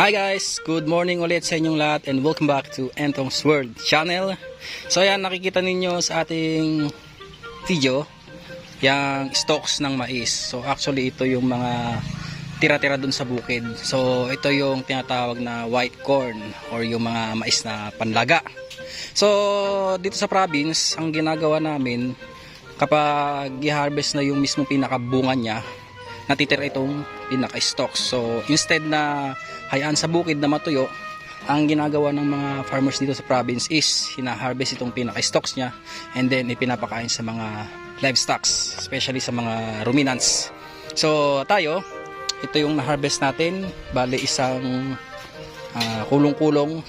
Hi guys! Good morning ulit sa inyong lahat and welcome back to Entong's World channel. So ayan, nakikita ninyo sa ating video yung stalks ng mais. So actually ito yung mga tira-tira dun sa bukid. So ito yung tinatawag na white corn or yung mga mais na panlaga. So dito sa province, ang ginagawa namin kapag i-harvest na yung mismo pinakabunga niya, natitira itong pinaka-stalks. So instead na hayaan sa bukid na matuyo, ang ginagawa ng mga farmers dito sa province is hina-harvest itong pinaka-stalks niya and then ipinapakain sa mga livestock, especially sa mga ruminants. So tayo, ito yung na-harvest natin, bali isang ah, kulong-kulong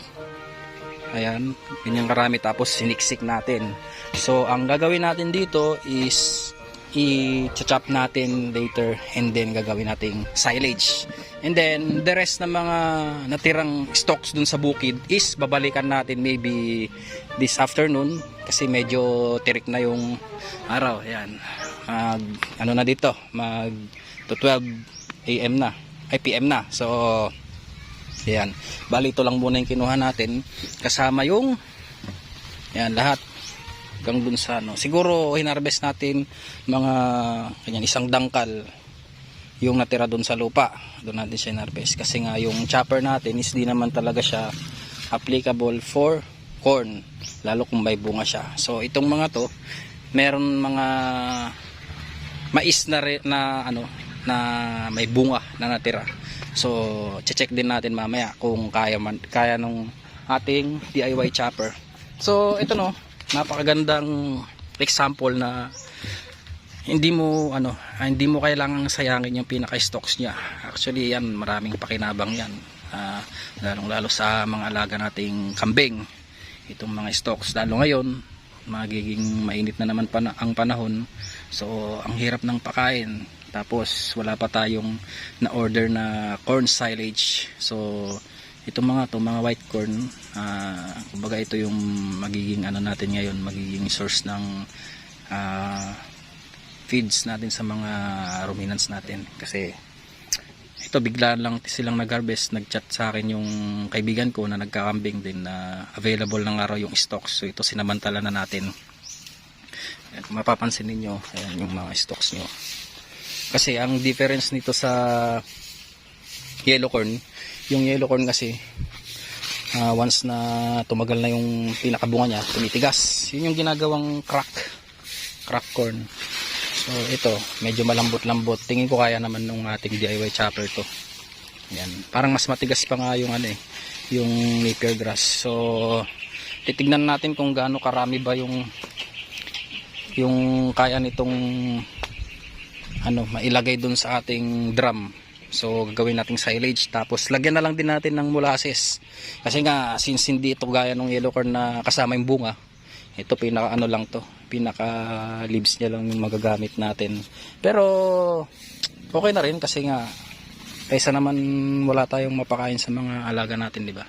Ayan, ganyan karami tapos siniksik natin. So, ang gagawin natin dito is i-chop natin later and then gagawin nating silage. And then, the rest ng mga natirang stocks dun sa bukid is babalikan natin maybe this afternoon kasi medyo tirik na yung araw. Ayan. Mag, ano na dito? Mag to 12 AM na. Ay PM na. So, Ayan. Bali ito lang muna yung kinuha natin kasama yung yan lahat hanggang dun sa ano. Siguro hinarvest natin mga ganyan isang dangkal yung natira dun sa lupa. Doon natin siya hinarvest kasi nga yung chopper natin is di naman talaga siya applicable for corn lalo kung may bunga siya. So itong mga to meron mga mais na na ano na may bunga na natira. So, check din natin mamaya kung kaya man, kaya nung ating DIY chopper. So, ito no, napakagandang example na hindi mo ano, ah, hindi mo kailangang sayangin yung pinaka-stocks niya. Actually, yan maraming pakinabang yan. Ah, lalong lalo sa mga alaga nating kambing. Itong mga stocks lalo ngayon, magiging mainit na naman pana ang panahon. So, ang hirap ng pakain. Tapos, wala pa tayong na-order na corn silage. So, itong mga to mga white corn, ah, kumbaga ito yung magiging ano natin ngayon, magiging source ng ah, feeds natin sa mga ruminants natin. Kasi, ito bigla lang silang nag-harvest, nag-chat sa akin yung kaibigan ko na nagkakambing din na available ng araw yung stocks. So ito sinamantala na natin. Ayan, kung mapapansin ninyo, ayan yung mga stocks nyo. Kasi ang difference nito sa yellow corn, yung yellow corn kasi ah, once na tumagal na yung pinakabunga niya, tumitigas. Yun yung ginagawang crack. Crack corn. So ito, medyo malambot-lambot. Tingin ko kaya naman nung ating DIY chopper to. Yan. Parang mas matigas pa nga yung ano eh, yung napier grass. So titignan natin kung gaano karami ba yung yung kaya nitong ano, mailagay dun sa ating drum. So gagawin nating silage tapos lagyan na lang din natin ng molasses. Kasi nga since hindi ito gaya ng yellow corn na kasama yung bunga, ito pinaka ano lang to, pinaka leaves niya lang yung magagamit natin. Pero okay na rin kasi nga kaysa naman wala tayong mapakain sa mga alaga natin, di ba?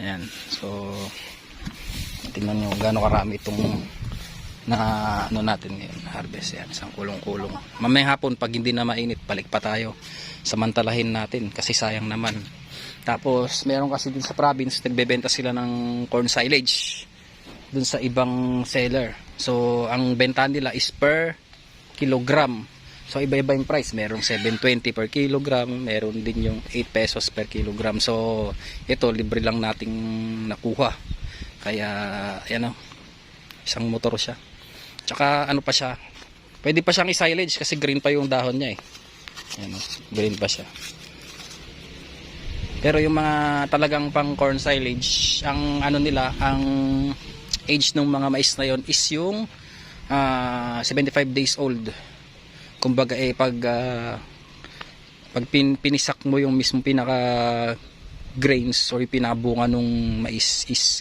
Ayan. So tingnan nyo gaano karami itong na ano natin ngayon, harvest yan, isang kulong-kulong. Mamaya hapon pag hindi na mainit, balik pa tayo. Samantalahin natin kasi sayang naman. Tapos meron kasi din sa province, nagbebenta sila ng corn silage dun sa ibang seller. So ang benta nila is per kilogram. So iba-iba yung price. Merong 720 per kilogram, meron din yung 8 pesos per kilogram. So ito libre lang nating nakuha. Kaya ayan o, isang motor siya. Tsaka ano pa siya, pwede pa siyang i-silage kasi green pa yung dahon niya eh. Ayan o, green pa siya. Pero yung mga talagang pang corn silage, ang ano nila, ang age ng mga mais na yon is yung ah, 75 days old. Kumbaga eh pag ah, pag pin, pinisak mo yung mismo pinaka grains or pinabunga nung mais is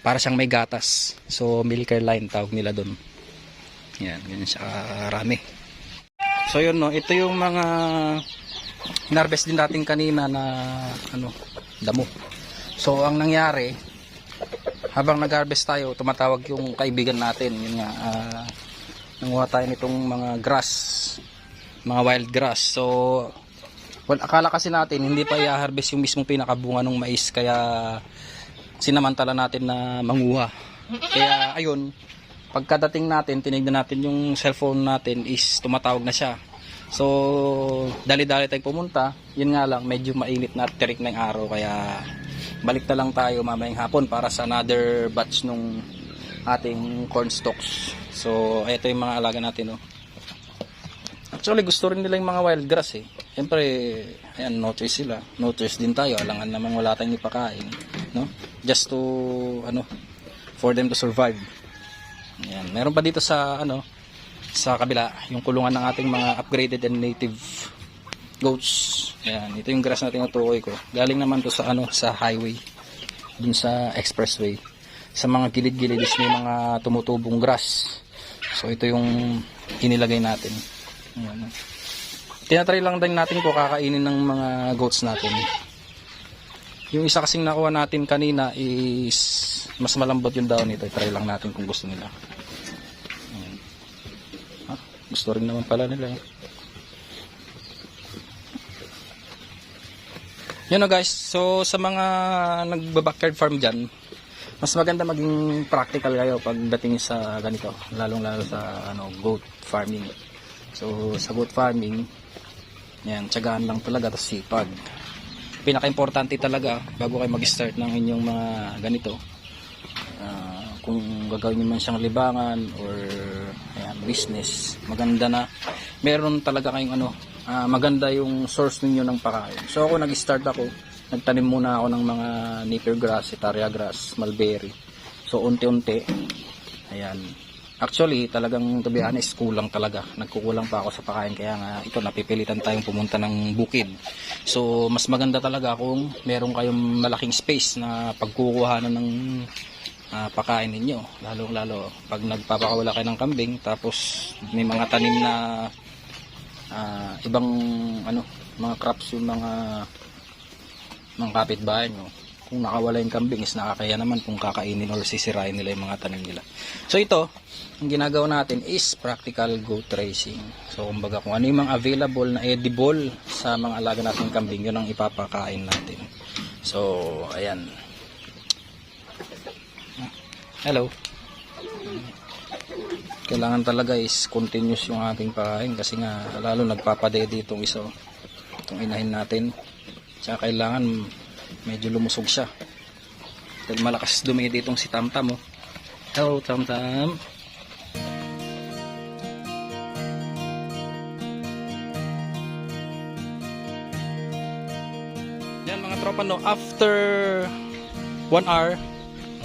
para siyang may gatas. So milker line tawag nila doon. Yan, ganyan siya karami. So yun no, ito yung mga Narvest din natin kanina na ano, damo. So ang nangyari, habang nag-harvest tayo, tumatawag yung kaibigan natin, yun nga, ah, nanguha tayo nitong mga grass, mga wild grass. So Well, akala kasi natin hindi pa i-harvest yung mismong pinakabunga ng mais kaya sinamantala natin na manguha. Kaya ayun, pagkadating natin, tinignan natin yung cellphone natin is tumatawag na siya. So, dali-dali tayong pumunta. Yun nga lang, medyo mainit na tirik yung araw. Kaya, balik na lang tayo mamayang hapon para sa another batch nung ating corn stalks. So, ito yung mga alaga natin, no. Actually, gusto rin nila yung mga wild grass, eh. Siyempre, ayan, no choice sila. No choice din tayo. Alangan namang wala tayong ipakain, no? Just to, ano, for them to survive. Ayan. Meron pa dito sa, ano, sa kabila, yung kulungan ng ating mga upgraded and native goats. Ayan, ito yung grass na tinutukoy ko. Galing naman to sa, ano, sa highway. Dun sa expressway. Sa mga gilid-gilid may mga tumutubong grass. So, ito yung inilagay natin. Ayan. Tinatry lang din natin ko kakainin ng mga goats natin. Yung isa kasing nakuha natin kanina is mas malambot yung daon nito. Try lang natin kung gusto nila. Gusto rin naman pala nila. eh. Yun o guys, so sa mga nagba-backyard farm dyan, mas maganda maging practical kayo pagdating sa ganito, lalong lalo sa ano, goat farming. So sa goat farming, yan, tiyagaan lang talaga tapos sipag. Pinaka-importante talaga bago kayo mag-start ng inyong mga ganito. ah, kung gagawin nyo man siyang libangan or business, maganda na meron talaga kayong ano, ah, maganda yung source ninyo ng pakain. So ako nag-start ako, nagtanim muna ako ng mga napier grass, etaria grass, mulberry. So unti-unti, ayan, Actually, talagang to be honest, kulang talaga. Nagkukulang pa ako sa pakain kaya nga ito napipilitan tayong pumunta ng bukid. So, mas maganda talaga kung meron kayong malaking space na pagkukuhanan ng ah, pakain ninyo. Lalo-lalo pag nagpapakawala kayo ng kambing tapos may mga tanim na ah, ibang ano, mga crops yung mga mga kapitbahay nyo. Kung nakawala yung kambing is nakakaya naman kung kakainin or sisirain nila yung mga tanim nila. So ito, ang ginagawa natin is practical goat racing. So kumbaga kung ano yung mga available na edible sa mga alaga natin kambing, yun ang ipapakain natin. So, ayan. Hello. Kailangan talaga is continuous yung ating pakain kasi nga lalo nagpapadede itong iso. Itong inahin natin. Tsaka kailangan medyo lumusog siya. Dahil malakas dumidi itong si Tamtam oh. Hello Tamtam. Yan mga tropa no, after 1 hour,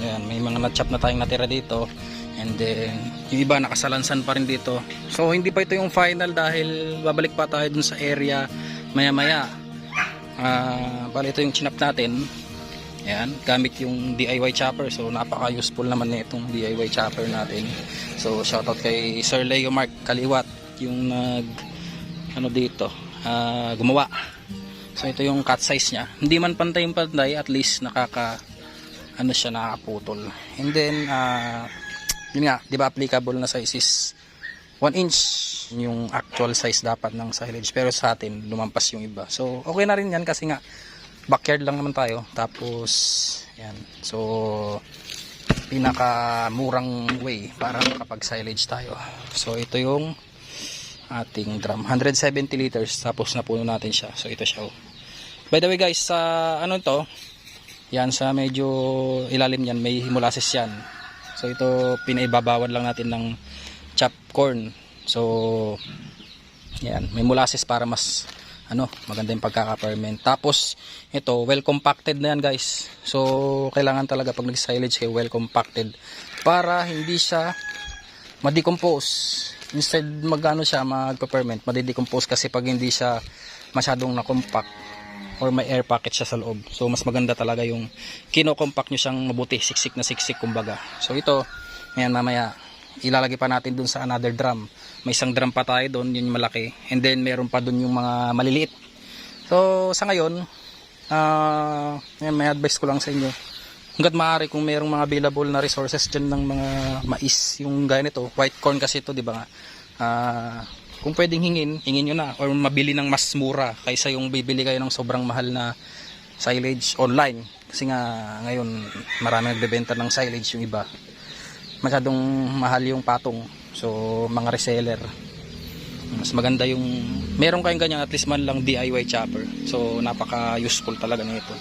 ayan, may mga na-chop na tayong natira dito. And then, yung iba nakasalansan pa rin dito. So, hindi pa ito yung final dahil babalik pa tayo dun sa area maya-maya. Ah, bali ito yung chinap natin. Ayan, gamit yung DIY chopper. So, napaka-useful naman na itong DIY chopper natin. So, shoutout kay Sir Leo Mark Kaliwat, yung nag, ano dito, ah, gumawa. So, ito yung cut size niya. Hindi man pantay yung pantay, at least nakaka, ano siya, nakakaputol. And then, ah, yun nga, di ba applicable na size is 1 inch yung actual size dapat ng silage. Pero sa atin, lumampas yung iba. So, okay na rin yan kasi nga, backyard lang naman tayo. Tapos, yan. So, pinakamurang way para makapag-silage tayo. So, ito yung ating drum. 170 liters. Tapos, napuno natin siya. So, ito siya. oh. By the way guys, sa ano to, yan sa medyo ilalim yan, may molasses yan. So, ito, pinaibabawan lang natin ng chopped corn. So, yan, may molasses para mas ano, maganda yung pagkaka-ferment. Tapos, ito, well compacted na yan guys. So, kailangan talaga pag nag-silage kayo, well compacted. Para hindi siya ma-decompose. Instead, magano siya, magpa-ferment, madidecompose kasi pag hindi siya masyadong na-compact or may air pocket siya sa loob. So, mas maganda talaga yung kino-compact nyo siyang mabuti, siksik na siksik kumbaga. So, ito, ngayon mamaya, ilalagay pa natin dun sa another drum. May isang drum pa tayo dun, yun yung malaki. And then meron pa dun yung mga maliliit. So sa ngayon, ah may advice ko lang sa inyo. Hanggat maaari kung merong mga available na resources dyan ng mga mais, yung gaya nito, white corn kasi ito, di ba nga? Ah, kung pwedeng hingin, hingin nyo na. Or mabili ng mas mura kaysa yung bibili kayo ng sobrang mahal na silage online. Kasi nga ngayon marami nagbebenta ng silage yung iba. Masyadong mahal yung patong. So mga reseller. Mas maganda yung meron kayong ganyan at least man lang DIY chopper. So napaka useful talaga nito.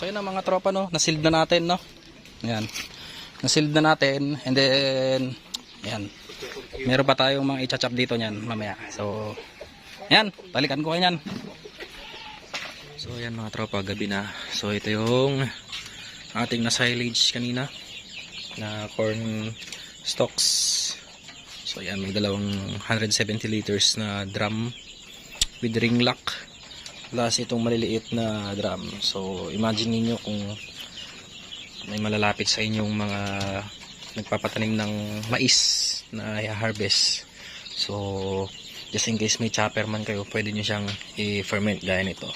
So yun ang mga tropa no, nasild na natin no. Ayan. Nasild na natin and then ayan. Meron pa tayong mga i-chop dito niyan mamaya. So ayan, balikan ko kayo niyan. So ayan mga tropa, gabi na. So ito yung ating na silage kanina na corn stalks. So ayan, may dalawang 170 liters na drum with ring lock plus itong maliliit na drum. So imagine niyo kung may malalapit sa inyong mga nagpapatanim ng mais na i-harvest. So just in case may chopper man kayo, pwede nyo siyang i-ferment gaya nito.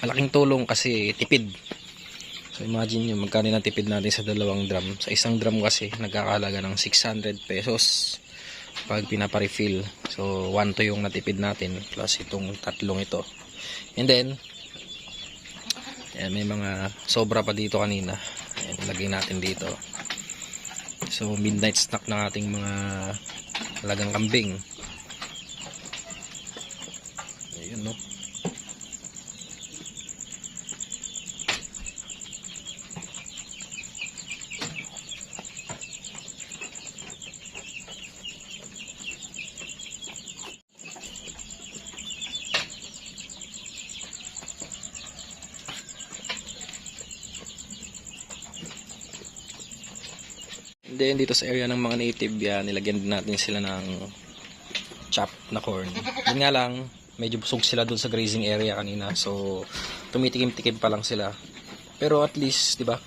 Malaking tulong kasi tipid. So imagine nyo magkano na tipid natin sa dalawang drum. Sa isang drum kasi nagkakalaga ng 600 pesos pag pinaparefill. So 1 to yung natipid natin plus itong tatlong ito. And then Ayan, may mga sobra pa dito kanina. Ayan, lagay natin dito. So, midnight snack ng ating mga alagang kambing. Ayun, no? Then dito sa area ng mga native yan, nilagyan din natin sila ng chop na corn. Yun nga lang, medyo busog sila doon sa grazing area kanina. So, tumitikim-tikim pa lang sila. Pero at least, di ba,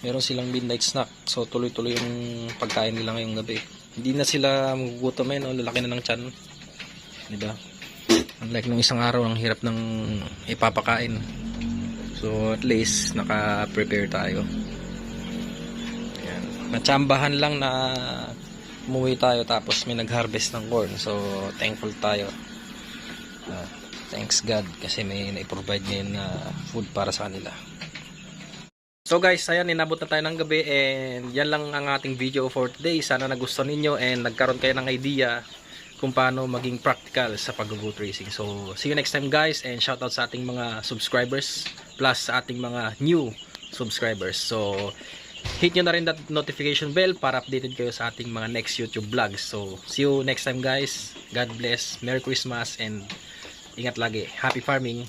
meron silang midnight snack. So, tuloy-tuloy yung pagkain nila ngayong gabi. Hindi na sila magugutom eh, no? lalaki na ng tiyan. Di ba? Unlike nung isang araw, ang hirap ng ipapakain. So, at least, naka-prepare tayo. Natsambahan lang na umuwi tayo tapos may nag-harvest ng corn. So, thankful tayo. Ah, thanks God kasi may na-provide ngayon na food para sa kanila. So guys, ayan, inabot na tayo ng gabi and yan lang ang ating video for today. Sana nagustuhan ninyo and nagkaroon kayo ng idea kung paano maging practical sa pag-goat racing. So, see you next time guys and shout out sa ating mga subscribers plus sa ating mga new subscribers. So, hit nyo na rin that notification bell para updated kayo sa ating mga next YouTube vlogs. So, see you next time guys. God bless. Merry Christmas and ingat lagi. Happy farming.